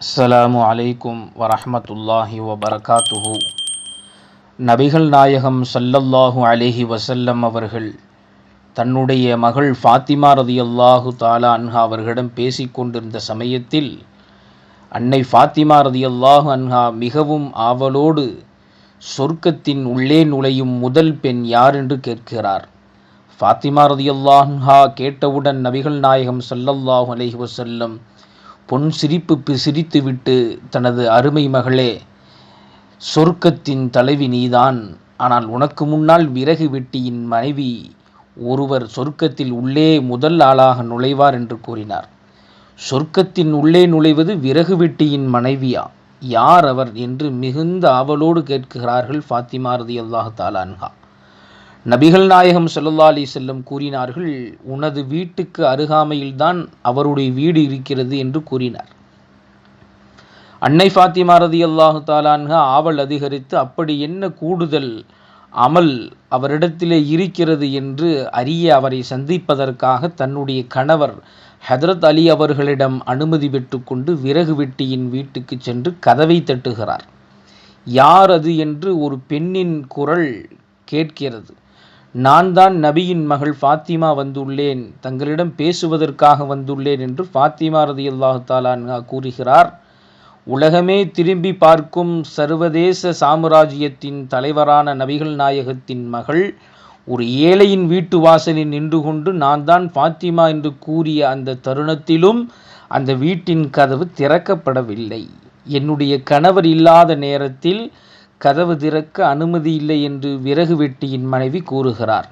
அஸ்ஸலாமு அலைக்கும் வரஹ்மத்துல்லாஹி வபரகாத்துஹு. நபிகள் நாயகம் சல்லல்லாஹு அலைஹி வசல்லம் அவர்கள் தன்னுடைய மகள் ஃபாத்திமா ரதி அல்லாஹு தாலா அன்ஹா அவர்களிடம் பேசிக் கொண்டிருந்த சமயத்தில் அன்னை ஃபாத்திமா ரதி அல்லாஹு அன்ஹா மிகவும் ஆவலோடு சொர்க்கத்தின் உள்ளே நுழையும் முதல் பெண் யார் என்று கேட்கிறார். ஃபாத்திமா ரதி அல்லாஹா கேட்டவுடன் நபிகள் நாயகம் சல்லல்லாஹு அலைஹி வசல்லம் பொன் சிரிப்பு சிரித்துவிட்டு தனது அருமை மகளே சொர்க்கத்தின் தலைவி நீதான். ஆனால் உனக்கு முன்னால் விறகு வெட்டியின் மனைவி ஒருவர் சொர்க்கத்தில் உள்ளே முதல் ஆளாக நுழைவார் என்று கூறினார். சொர்க்கத்தின் உள்ளே நுழைவது விறகு வெட்டியின் மனைவியா? யார் அவர்? என்று மிகுந்த ஆவலோடு கேட்கிறார்கள் ஃபாத்திமா ரதி தாலான்ஹா நபிகள் நாயகம் சல்லா அலி செல்லம் கூறினார்கள் உனது வீட்டுக்கு அருகாமையில்தான் அவருடைய வீடு இருக்கிறது என்று கூறினார். அன்னை ஃபாத்திமா ரதி அல்லாஹு தாலான்க ஆவல் அதிகரித்து அப்படி என்ன கூடுதல் அமல் அவரிடத்திலே இருக்கிறது என்று அறிய அவரை சந்திப்பதற்காக தன்னுடைய கணவர் ஹதரத் அலி அவர்களிடம் அனுமதி பெற்றுக்கொண்டு விறகு வெட்டியின் வீட்டுக்கு சென்று கதவை தட்டுகிறார். யார் அது? என்று ஒரு பெண்ணின் குரல் கேட்கிறது. நான் தான் நபியின் மகள் ஃபாத்திமா வந்துள்ளேன். தங்களிடம் பேசுவதற்காக வந்துள்ளேன் என்று ஃபாத்திமா ரதி அல்லாஹு கூறுகிறார். உலகமே திரும்பி பார்க்கும் சர்வதேச சாம்ராஜ்யத்தின் தலைவரான நபிகள் நாயகத்தின் மகள் ஒரு ஏழையின் வீட்டு வாசலில் நின்று கொண்டு நான் தான் ஃபாத்திமா என்று கூறிய அந்த தருணத்திலும் அந்த வீட்டின் கதவு திறக்கப்படவில்லை. என்னுடைய கணவர் இல்லாத நேரத்தில் கதவு திறக்க அனுமதி இல்லை என்று விறகு வெட்டியின் மனைவி கூறுகிறார்.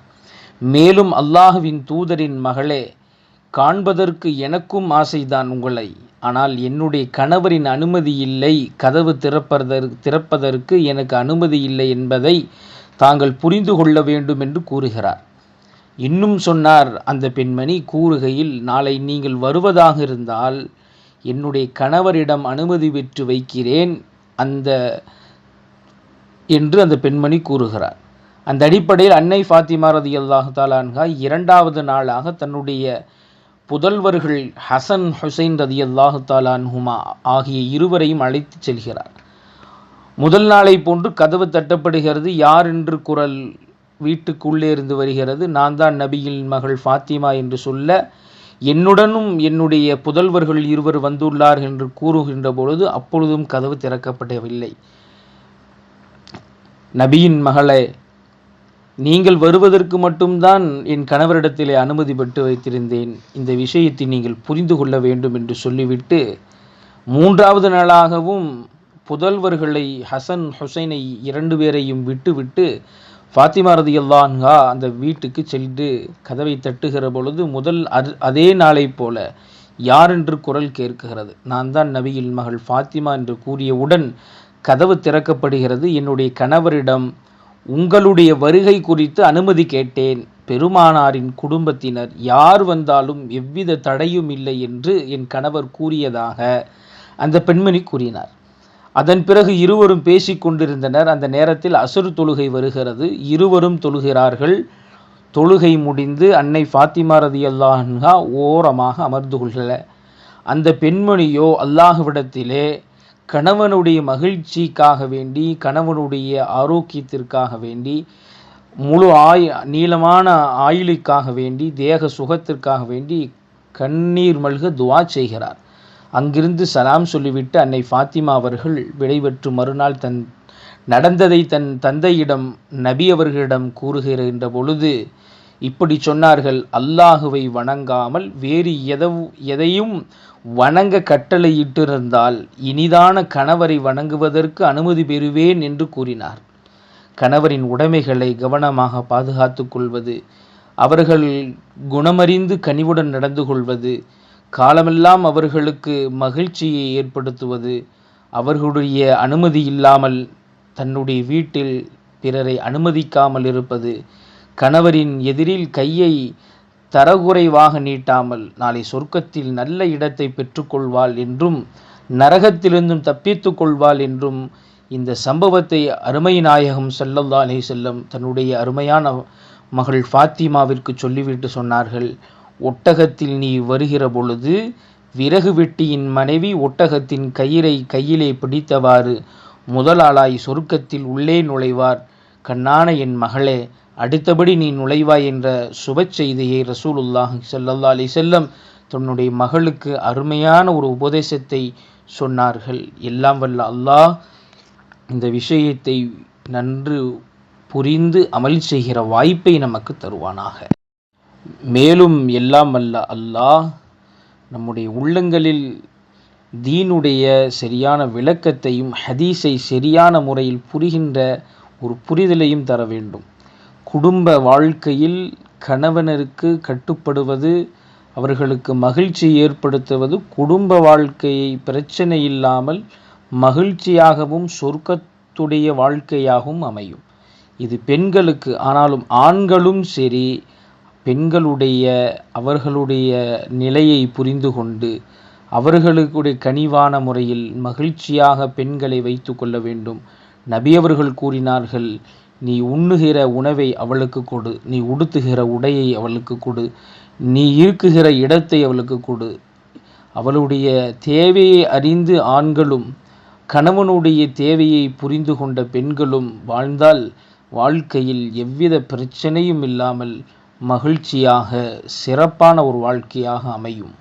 மேலும் அல்லாஹுவின் தூதரின் மகளே காண்பதற்கு எனக்கும் ஆசைதான் உங்களை. ஆனால் என்னுடைய கணவரின் அனுமதி இல்லை கதவு திறப்பதற்கு திறப்பதற்கு எனக்கு அனுமதி இல்லை என்பதை தாங்கள் புரிந்து கொள்ள வேண்டும் என்று கூறுகிறார். இன்னும் சொன்னார் அந்த பெண்மணி கூறுகையில் நாளை நீங்கள் வருவதாக இருந்தால் என்னுடைய கணவரிடம் அனுமதி பெற்று வைக்கிறேன். அந்த என்று அந்த பெண்மணி கூறுகிறார். அந்த அடிப்படையில் அன்னை ஃபாத்திமா ரதி அல்லாஹு தாலான்ஹா இரண்டாவது நாளாக தன்னுடைய புதல்வர்கள் ஹசன் ஹுசைன் ரதி அல்லாஹு தாலான்ஹுமா ஆகிய இருவரையும் அழைத்து செல்கிறார். முதல் நாளை போன்று கதவு தட்டப்படுகிறது. யார் என்று குரல் வீட்டுக்குள்ளே இருந்து வருகிறது. நான் தான் நபியின் மகள் ஃபாத்திமா என்று சொல்ல என்னுடனும் என்னுடைய புதல்வர்கள் இருவர் வந்துள்ளார் என்று கூறுகின்ற பொழுது அப்பொழுதும் கதவு திறக்கப்படவில்லை. நபியின் மகளே நீங்கள் வருவதற்கு மட்டும்தான் என் கணவரிடத்திலே அனுமதி பெற்று வைத்திருந்தேன். இந்த விஷயத்தை நீங்கள் புரிந்து கொள்ள வேண்டும் என்று சொல்லிவிட்டு மூன்றாவது நாளாகவும் புதல்வர்களை ஹசன் ஹுசைனை இரண்டு பேரையும் விட்டுவிட்டு ஃபாத்திமா ரதி அல்லான்ஹா அந்த வீட்டுக்கு சென்று கதவை தட்டுகிற பொழுது முதல் அதே நாளை போல யார் என்று குரல் கேட்கிறது. நான் தான் நபியின் மகள் ஃபாத்திமா என்று கூறியவுடன் கதவு திறக்கப்படுகிறது. என்னுடைய கணவரிடம் உங்களுடைய வருகை குறித்து அனுமதி கேட்டேன். பெருமானாரின் குடும்பத்தினர் யார் வந்தாலும் எவ்வித தடையும் இல்லை என்று என் கணவர் கூறியதாக அந்த பெண்மணி கூறினார். அதன் பிறகு இருவரும் பேசிக்கொண்டிருந்தனர் அந்த நேரத்தில் அசுர் தொழுகை வருகிறது. இருவரும் தொழுகிறார்கள். தொழுகை முடிந்து அன்னை ஃபாத்திமா ரதி அல்லாஹா ஓரமாக அமர்ந்து கொள்கிற அந்த பெண்மணியோ அல்லாஹுவிடத்திலே கணவனுடைய மகிழ்ச்சிக்காக வேண்டி கணவனுடைய ஆரோக்கியத்திற்காக வேண்டி முழு ஆய் நீளமான ஆயுளுக்காக வேண்டி தேக சுகத்திற்காக வேண்டி கண்ணீர் மல்க துவா செய்கிறார். அங்கிருந்து சலாம் சொல்லிவிட்டு அன்னை ஃபாத்திமா அவர்கள் விடைபெற்று மறுநாள் தன் நடந்ததை தன் தந்தையிடம் நபி அவர்களிடம் கூறுகின்ற பொழுது இப்படி சொன்னார்கள். அல்லாஹுவை வணங்காமல் வேறு எதவு எதையும் வணங்க கட்டளையிட்டிருந்தால் இனிதான கணவரை வணங்குவதற்கு அனுமதி பெறுவேன் என்று கூறினார். கணவரின் உடைமைகளை கவனமாக பாதுகாத்து கொள்வது அவர்கள் குணமறிந்து கனிவுடன் நடந்து கொள்வது காலமெல்லாம் அவர்களுக்கு மகிழ்ச்சியை ஏற்படுத்துவது அவர்களுடைய அனுமதி இல்லாமல் தன்னுடைய வீட்டில் பிறரை அனுமதிக்காமல் இருப்பது கணவரின் எதிரில் கையை தரகுறைவாக நீட்டாமல் நாளை சொர்க்கத்தில் நல்ல இடத்தை பெற்றுக்கொள்வாள் என்றும் நரகத்திலிருந்தும் தப்பித்து கொள்வாள் என்றும் இந்த சம்பவத்தை அருமை நாயகம் செல்லல்லா அலி செல்லம் தன்னுடைய அருமையான மகள் ஃபாத்திமாவிற்கு சொல்லிவிட்டு சொன்னார்கள் ஒட்டகத்தில் நீ வருகிற பொழுது விறகு வெட்டியின் மனைவி ஒட்டகத்தின் கயிறை கையிலே பிடித்தவாறு முதலாளாய் சொர்க்கத்தில் உள்ளே நுழைவார். கண்ணான என் மகளே அடுத்தபடி நீ நுழைவாய் என்ற சுப செய்தியை ரசூலுல்லாஹ் ஸல்லல்லாஹு அலி செல்லம் தன்னுடைய மகளுக்கு அருமையான ஒரு உபதேசத்தை சொன்னார்கள். எல்லாம் வல்ல அல்லாஹ் இந்த விஷயத்தை நன்று புரிந்து அமல் செய்கிற வாய்ப்பை நமக்கு தருவானாக. மேலும் எல்லாம் வல்ல அல்லாஹ் நம்முடைய உள்ளங்களில் தீனுடைய சரியான விளக்கத்தையும் ஹதீஸை சரியான முறையில் புரிகின்ற ஒரு புரிதலையும் தர வேண்டும். குடும்ப வாழ்க்கையில் கணவனருக்கு கட்டுப்படுவது அவர்களுக்கு மகிழ்ச்சி ஏற்படுத்துவது குடும்ப வாழ்க்கையை பிரச்சனை இல்லாமல் மகிழ்ச்சியாகவும் சொர்க்கத்துடைய வாழ்க்கையாகவும் அமையும். இது பெண்களுக்கு ஆனாலும் ஆண்களும் சரி பெண்களுடைய அவர்களுடைய நிலையை புரிந்து கொண்டு அவர்களுடைய கனிவான முறையில் மகிழ்ச்சியாக பெண்களை வைத்து கொள்ள வேண்டும். நபி அவர்கள் கூறினார்கள் நீ உண்ணுகிற உணவை அவளுக்கு கொடு. நீ உடுத்துகிற உடையை அவளுக்கு கொடு. நீ இருக்குகிற இடத்தை அவளுக்கு கொடு. அவளுடைய தேவையை அறிந்து ஆண்களும் கணவனுடைய தேவையை புரிந்து கொண்ட பெண்களும் வாழ்ந்தால் வாழ்க்கையில் எவ்வித பிரச்சனையும் இல்லாமல் மகிழ்ச்சியாக சிறப்பான ஒரு வாழ்க்கையாக அமையும்.